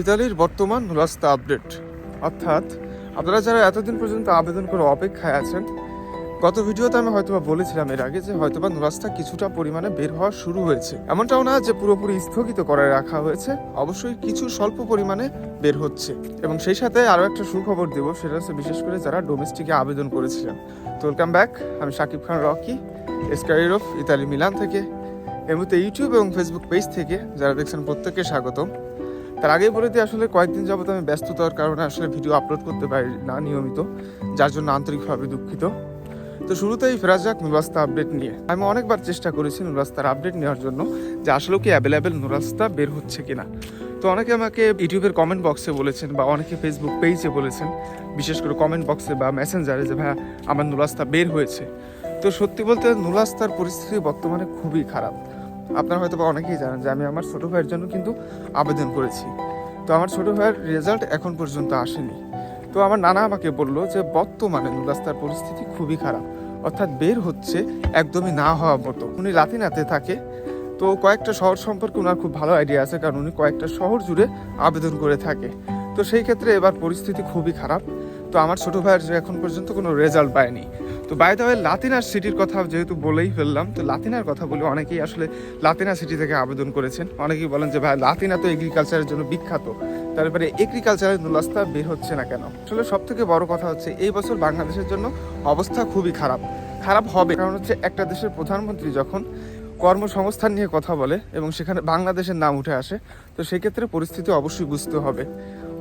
ইতালির বর্তমান নুরাস্তা আপডেট। অর্থাৎ আপনারা যারা এতদিন পর্যন্ত আবেদন করে অপেক্ষায় আছেন, গত ভিডিওতে আমি হয়তোবা বলেছিলাম এর আগে যে হয়তোবা নুরাস্তা কিছুটা পরিমাণে বের হওয়া শুরু হয়েছে। এমনটাও না যে পুরোপুরি স্থগিত করে রাখা হয়েছে, অবশ্যই কিছু স্বল্প পরিমাণে বের হচ্ছে। এবং সেই সাথে আরও একটা সুখবর দেব, সেটা হচ্ছে বিশেষ করে যারা ডোমেস্টিকে আবেদন করেছিলেন। তো ওয়েলকাম ব্যাক আমি শাকিব খান রকি এসকারির অফ ইতালি মিলান থেকে। মধ্যে ইউটিউব এবং ফেসবুক পেজ থেকে যারা দেখছেন প্রত্যেককে স্বাগতম। তার আগেই বলে দিই, আসলে কয়েকদিন যাবত আমি ব্যস্ততার কারণে আসলে ভিডিও আপলোড করতে পারি না নিয়মিত, যার জন্য আন্তরিকভাবে দুঃখিত। তো শুরুতেই ফেরা যাক নুরাস্তা আপডেট নিয়ে। আমি অনেকবার চেষ্টা করেছি নুরাস্তার আপডেট নেওয়ার জন্য যে আসলে কি অ্যাভেলেবেল নুরাস্তা বের হচ্ছে কিনা। তো অনেকে আমাকে ইউটিউবের কমেন্ট বক্সে বলেছেন বা অনেকে ফেসবুক পেজে বলেছেন, বিশেষ করে কমেন্ট বক্সে বা মেসেঞ্জারে যে, ভাইয়া, আমার নুরাস্তা বের হয়েছে। তো সত্যি বলতে নুরাস্তার পরিস্থিতি বর্তমানে খুবই খারাপ। আপনারা হয়তো অনেকেই জানেন যে আমি আমার ছোটো ভাইয়ের জন্য কিন্তু আবেদন করেছি। তো আমার ছোটো ভাইয়ের রেজাল্ট এখন পর্যন্ত আসেনি। তো আমার নানা আমাকে বলল যে, বর্তমানে নুরাস্তার পরিস্থিতি খুবই খারাপ। অর্থাৎ বের হচ্ছে একদমই না হওয়া মতো। উনি লাতিনাতে থাকে। তো কয়েকটা শহর সম্পর্কে ওনার খুব ভালো আইডিয়া আছে কারণ উনি কয়েকটা শহর জুড়ে আবেদন করে থাকে। তো সেই ক্ষেত্রে এবার পরিস্থিতি খুবই খারাপ। তো আমার ছোটো ভাইয়ের এখন পর্যন্ত কোনো রেজাল্ট পায়নি। তো বাই দ্য লাতিনার সিটির কথা যেহেতু বলেই ফেললাম, তো লাতিনার কথা বলে অনেকেই আসলে লাতিনা সিটি থেকে আবেদন করেছেন। অনেকেই বলেন যে, ভাই লাতিনা তো এগ্রিকালচারের জন্য বিখ্যাত। তারপরে এগ্রিকালচারের নুলাস্তা বের হচ্ছে না কেন? আসলে সব থেকে বড় কথা হচ্ছে, এই বছর বাংলাদেশের জন্য অবস্থা খুবই খারাপ। খারাপ হবে, কারণ হচ্ছে একটা দেশের প্রধানমন্ত্রী যখন কর্মসংস্থান নিয়ে কথা বলে এবং সেখানে বাংলাদেশের নাম উঠে আসে, তো সেক্ষেত্রে পরিস্থিতি অবশ্যই বুঝতে হবে।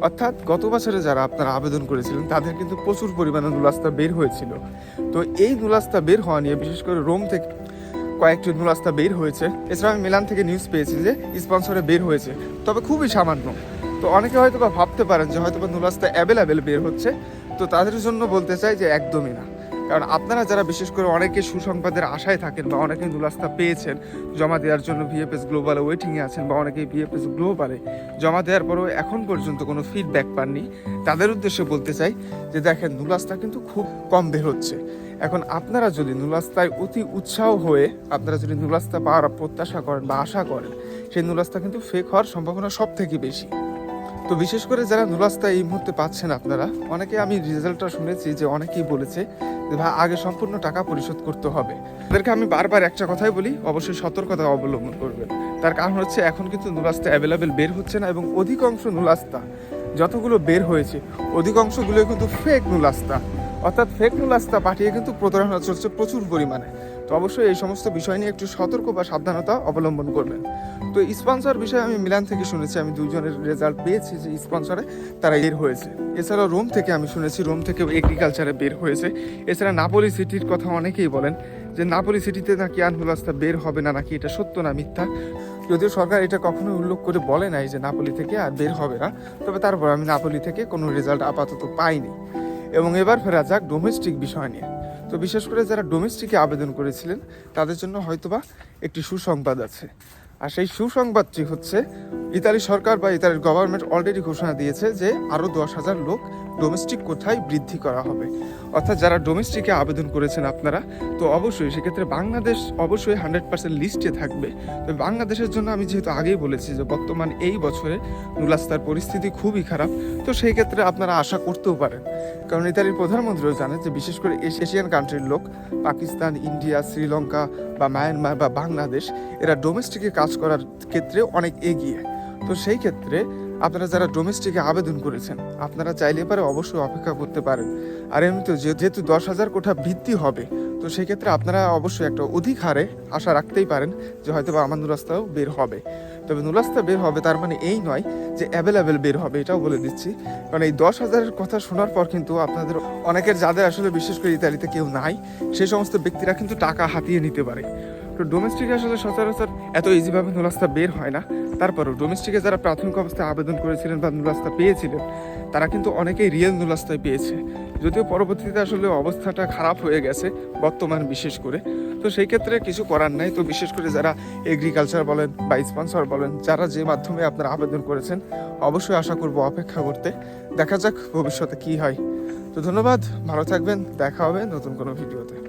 অর্থাৎ গত বছরে যারা আপনারা আবেদন করেছিলেন, তাদের কিন্তু প্রচুর পরিমাণে নুলাস্তা বের হয়েছিল। তো এই নুলাস্তা বের হওয়া নিয়ে, বিশেষ করে রোম থেকে কয়েকটি নুলাস্তা বের হয়েছে। এছাড়া আমি মিলান থেকে নিউজ পেয়েছি যে স্পন্সরে বের হয়েছে। তবে খুবই সামান্য। তো অনেকে হয়তো বা ভাবতে পারেন যে হয়তো বা নুলাস্তা অ্যাভেলেবেল বের হচ্ছে। তো তাদের জন্য বলতে চাই যে, একদমই না। কারণ আপনারা যারা বিশেষ করে অনেকে সুসংবাদের আশায় থাকেন বা অনেকে নুলাস্তা পেয়েছেন জমা দেওয়ার জন্য ভিএফএস গ্লোবালে ওয়েটিংয়ে আছেন বা অনেকে ভিএফএস গ্লোবালে জমা দেওয়ার পরেও এখন পর্যন্ত কোনো ফিডব্যাক পাননি, তাদের উদ্দেশ্যে বলতে চাই যে দেখেন নুলাস্তা কিন্তু খুব কম বের হচ্ছে। এখন আপনারা যদি নুলাস্তায় অতি উৎসাহ হয়ে আপনারা যদি নুলাস্তা পাওয়ার প্রত্যাশা করেন বা আশা করেন, সেই নুলাস্তা কিন্তু ফেক হওয়ার সম্ভাবনা সব থেকে বেশি। তো বিশেষ করে যারা নুলাস্তা এই মুহূর্তে পাচ্ছেন আপনারা, অনেকে আমি রেজাল্টটা শুনেছি যে অনেকেই বলেছে আগে সম্পূর্ণ টাকা পরিশোধ করতে হবে। তাদেরকে আমি বারবার একটা কথাই বলি, অবশ্যই সতর্কতা অবলম্বন করবেন। তার কারণ হচ্ছে, এখন কিন্তু নুলাস্তা অ্যাভেলেবেল বের হচ্ছে না এবং অধিকাংশ নুলাস্তা যতগুলো বের হয়েছে অধিকাংশগুলো কিন্তু ফেক নুলাস্তা অর্থাৎ ফেক নুলাস্তা পাঠিয়ে কিন্তু প্রতারণা চলছে প্রচুর পরিমাণে। তো অবশ্যই এই সমস্ত বিষয় নিয়ে একটু সতর্ক বা সাবধানতা অবলম্বন করবেন। তো স্পন্সর বিষয়ে আমি মিলান থেকে শুনেছি, আমি দুজনের রেজাল্ট পেয়েছি যে স্পন্সরে তারা বের হয়েছে। এছাড়াও রোম থেকে আমি শুনেছি, রোম থেকে এগ্রিকালচারে বের হয়েছে। এছাড়া নাপোলি সিটির কথা অনেকেই বলেন যে নাপোলি সিটিতে নাকি আনহুলাস্তা বের হবে না, নাকি এটা সত্য না মিথ্যা? যদিও সরকার এটা কখনো উল্লেখ করে বলে নাই যে নাপোলি থেকে আর বের হবে না। তবে তারপর আমি নাপোলি থেকে কোনো রেজাল্ট আপাতত পাইনি। এবং এবার ফেরা যাক ডোমেস্টিক বিষয় নিয়ে। তো বিশেষ করে যারা ডোমেস্টিকে আবেদন করেছিলেন, তাদের জন্য হয়তোবা একটি সুসংবাদ আছে। আর সেই সুসংবাদটি হচ্ছে, ইতালি সরকার বা ইতালির গভর্নমেন্ট অলরেডি ঘোষণা দিয়েছে যে আরও দশ হাজার লোক ডোমেস্টিক কোথায় বৃদ্ধি করা হবে। অর্থাৎ যারা ডোমেস্টিকে আবেদন করেছেন আপনারা, তো অবশ্যই সেক্ষেত্রে বাংলাদেশ অবশ্যই হান্ড্রেড পার্সেন্ট লিস্টে থাকবে। তো বাংলাদেশের জন্য আমি যেহেতু আগেই বলেছি যে বর্তমান এই বছরে নুলাস্তার পরিস্থিতি খুবই খারাপ, তো সেই ক্ষেত্রে আপনারা আশা করতেও পারেন। কারণ ইতালির প্রধানমন্ত্রীও জানে যে বিশেষ করে এশিয়ান কান্ট্রির লোক, পাকিস্তান, ইন্ডিয়া, শ্রীলঙ্কা বা মায়ানমার বা বাংলাদেশ, এরা ডোমেস্টিকে কাজ করার ক্ষেত্রে অনেক এগিয়ে। তো সেই ক্ষেত্রে আপনারা যারা ডোমেস্টিকে আবেদন করেছেন, আপনারা চাইলে পারে অবশ্যই অপেক্ষা করতে পারেন। আর এমনিতে যেহেতু দশ হাজার কোঠা ভিত্তি হবে, তো সেই ক্ষেত্রে আপনারা অবশ্যই একটা অধিক হারে আশা রাখতেই পারেন যে হয়তো বা আমার নুরাস্তাও বের হবে। তবে নুরাস্তা বের হবে তার মানে এই নয় যে অ্যাভেলেবেল বের হবে, এটাও বলে দিচ্ছি। কারণ এই দশ হাজারের কথা শোনার পর কিন্তু আপনাদের অনেকের যাদের আসলে বিশেষ করে ইতালিতে কেউ নাই সেই সমস্ত ব্যক্তিরা কিন্তু টাকা হাতিয়ে নিতে পারে। তো ডোমেস্টিকে আসলে সচরাচর এত ইজিভাবে নুলাস্তা বের হয় না। তারপরেও ডোমেস্টিকে যারা প্রাথমিক অবস্থায় আবেদন করেছিলেন বা নুলাস্তা পেয়েছিলেন, তারা কিন্তু অনেকেই রিয়েল নুলাস্তায় পেয়েছে। যদিও পরবর্তীতে আসলে অবস্থাটা খারাপ হয়ে গেছে, বর্তমান বিশেষ করে। তো সেই ক্ষেত্রে কিছু করার নাই। তো বিশেষ করে যারা এগ্রিকালচার বলেন বা স্পন্সর বলেন, যারা যে মাধ্যমে আপনারা আবেদন করেছেন, অবশ্যই আশা করব অপেক্ষা করতে। দেখা যাক ভবিষ্যতে কি হয়। তো ধন্যবাদ। ভালো থাকবেন। দেখা হবে নতুন কোনো ভিডিওতে।